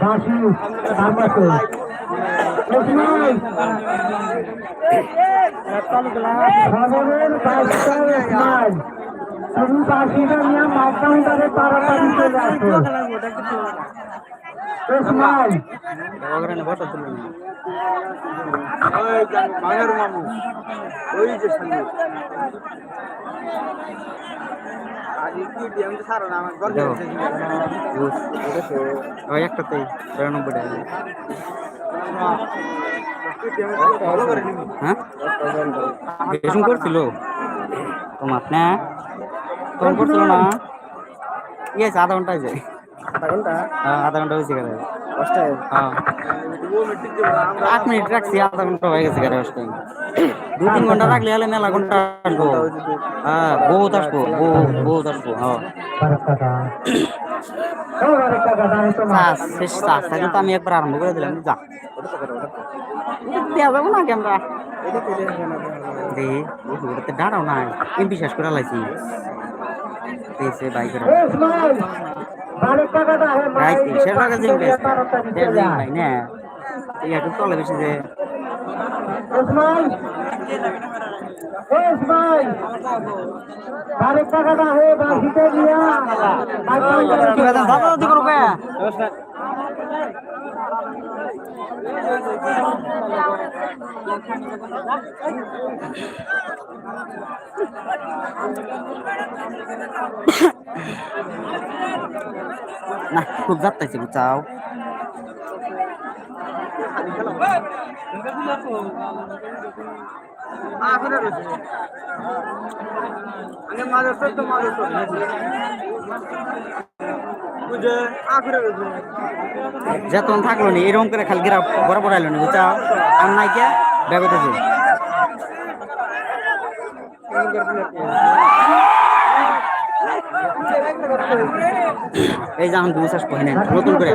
বাসি ওসমান খবরের বাইশটা ওসমান তুমি বাসিটা নিয়ে মাঝখানটারে তাড়াতাড়ি চলে আসো। একটাতেই বিরানব্বই হ্যাঁ করছিল তোমার না তোমার করছিল না ঠিক আছে আধা ঘণ্টা হয়েছে আধা ঘণ্টা? হ্যাঁ আধা ঘণ্টা হয়েছে গেলে হ্যাঁ মিটিং দেবো আমরা আট মিনিট রাখছি আধা ঘণ্টা হয়ে গেছে গাড়ি আসতে দু তিন ঘণ্টা রাখলে হলে মেলা ঘণ্টা আসব। হ্যাঁ বহুত আসব বহুত বহুত আসব হ্যাঁ না শেষ চাষ থাকলে তো আমি একবার আরম্ভ করে দিলাম যা। দেওয়া যাব না না দেখি ওটাতে দাঁড়াও আমি বিশ্বাস করে লাইছি। বাইকের ওসমান বারাকাতা দা হে রাই মাই তিনশো টাকা চলে দিন ভাই না এই একটু তলে বেশি যে হে মাঝখানটারে কি বেতন দাদা দাদি করো কে না খুব যাত্তাইছে বুঝাও আখরে রয়েছে আগে যেতন থাকল নি, এরকম করে খালি গিরা বরাবর আইলো নি বুঝাও আর নাই কে? ব্যাগতেছে এই যে দু বিশ্বাস কহিনি নতুন করে।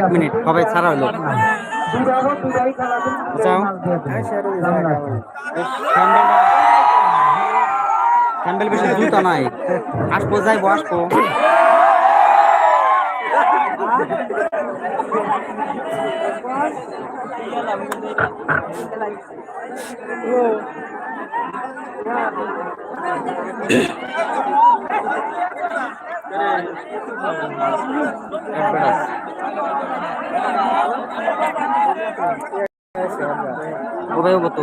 এক মিনিট কবে ছাড়া হলো বুঝাও? ক্যাম্বেল বেশি জুতা নাই। আসব, যাইবো, আসব। কবে হব তো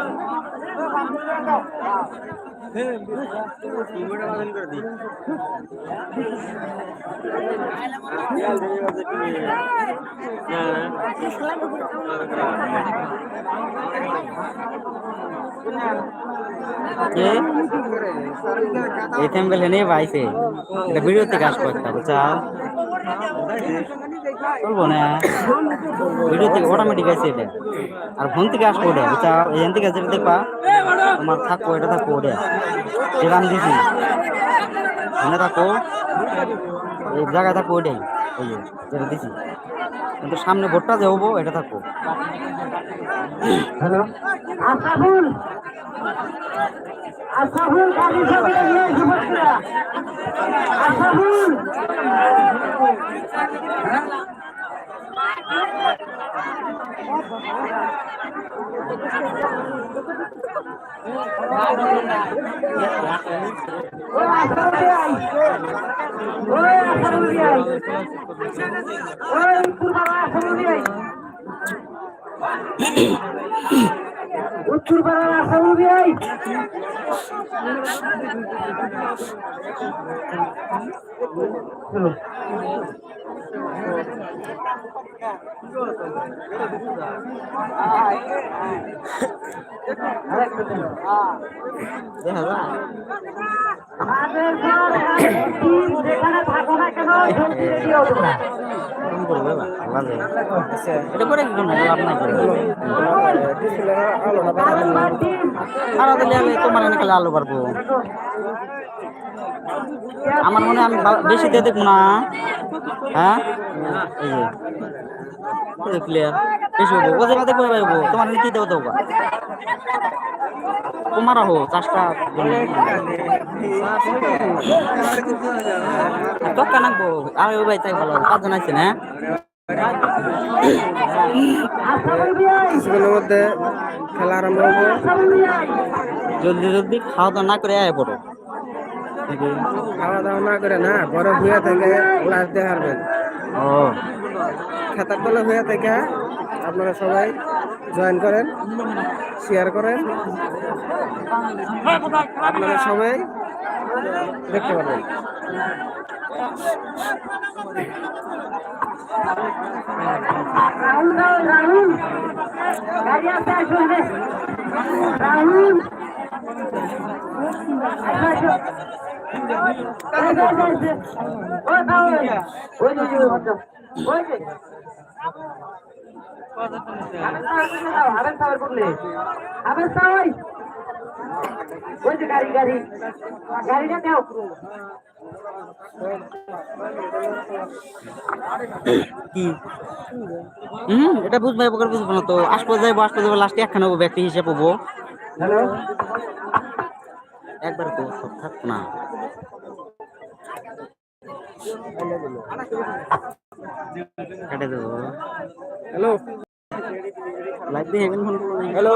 এই থ্যাম্বেল হেনে পাইছে এটা ভিডিও থেকে আসব একটা বুঝাও চলবো না? ভিডিও থেকে অটোমেটিক আছে এটা। আর ফোন থেকে আসব ওটা বুঝাও এখান থেকে যেটা দেখবা, তোমার থাকব এটা থাকব ওটা। যেটা আমি দিছি এখানে থাকো, এই জায়গায় থাকব ওইটাই। ওই যেটা দিছি। কিন্তু সামনে ভোটটা যে হব, এটা থাকব হ্যালো? আসাফুল উত্তর পাড়ার আসামুল আই দেখা যায় যেখানে থাকো না কেন। এটা করে কি লাভ করে দিলে আমি তোমার এনে আলু পারব আমার মনে হয় আমি বেশি দিয়ে দেখব না। হ্যাঁ? এই যে। প্লেয়ার বেশি হব। ওদের মাঝে কই পাইবো তোমার কি দেবো দেবো তোমার হো চাষটা দোকান নাকবো। আমি ভাই তাই ভালো। পাঁচজন আছে না কিছুক্ষণের মধ্যে খেলা আরম্ভ হবে। জলদি জলদি খাওয়া দাওয়া না করে আয় পড়ো। খাওয়া দাওয়া না করে না ঘরে শুয়ে থেকে ক্লাস দেখাবেন ও। খাতার তলে হয়ে থেকে আপনারা সবাই জয়েন করেন শেয়ার করেন। আপনারা সবাই দেখতে পাবেন রাহুল রাহুল। রাহুল। ওই যে, গাড়ি এটা বুঝব বুঝব না তো। আসব যাইবো আসব যাব লাস্টে একখানে হব ব্যক্তি হিসেবে হব। হ্যালো? একবার তো সব থাক না। কেটে দেবো। হ্যালো? দিয়ে হেভেন ফোন করব হ্যালো?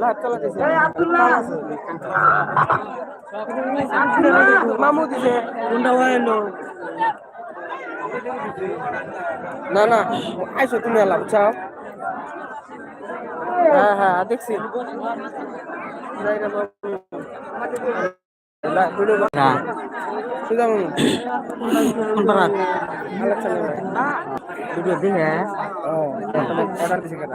লাইভ মামু দিছে। কোনটা হইল না না আইসো তুমি এলাম চাও? হ্যাঁ হ্যাঁ দেখছি। জায়গা বাবু। লা- ভিডিও বাবু। হ্যাঁ সুজা মামু কোন পাড়া আলেকশন এবার। ভিডিও দেখে ও, এবার দিছে কেন?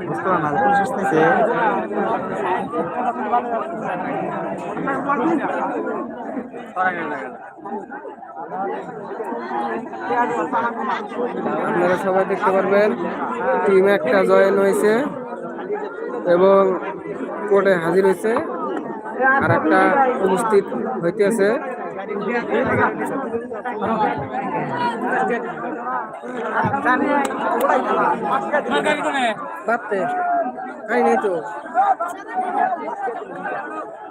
বুঝতে পারলাম না পুলিশ আসতেছে আপনারা সবাই দেখতে পারবেন টিম একটা জয়েন হয়েছে এবং কোর্টে হাজির হয়েছে আর একটা উপস্থিত হইতেছে। ভাবতে আই নাই তো।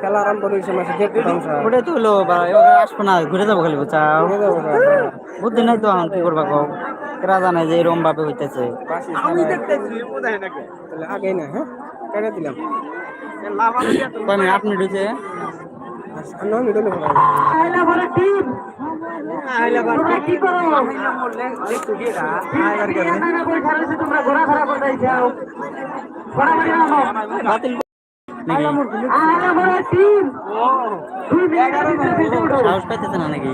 খেলা আরম্ভ হয়েছে মাসে ওটাই তো হলো আসব না ঘুরে যাব খালি গা। বুদ্ধি নাই তো কি করবা কও? কেরা জানে যে এরম ভাবে হইতেছে। আগেই না হ্যাঁ? কেটে দিলাম? কয় মিনিট আট মিনিট হয়েছে তোমরা কি? করো টাকা পয়সা রয়েছে তোমরা ঘোরাফেরা করতে যাও উঠো সাহস পাইতেছে না নাকি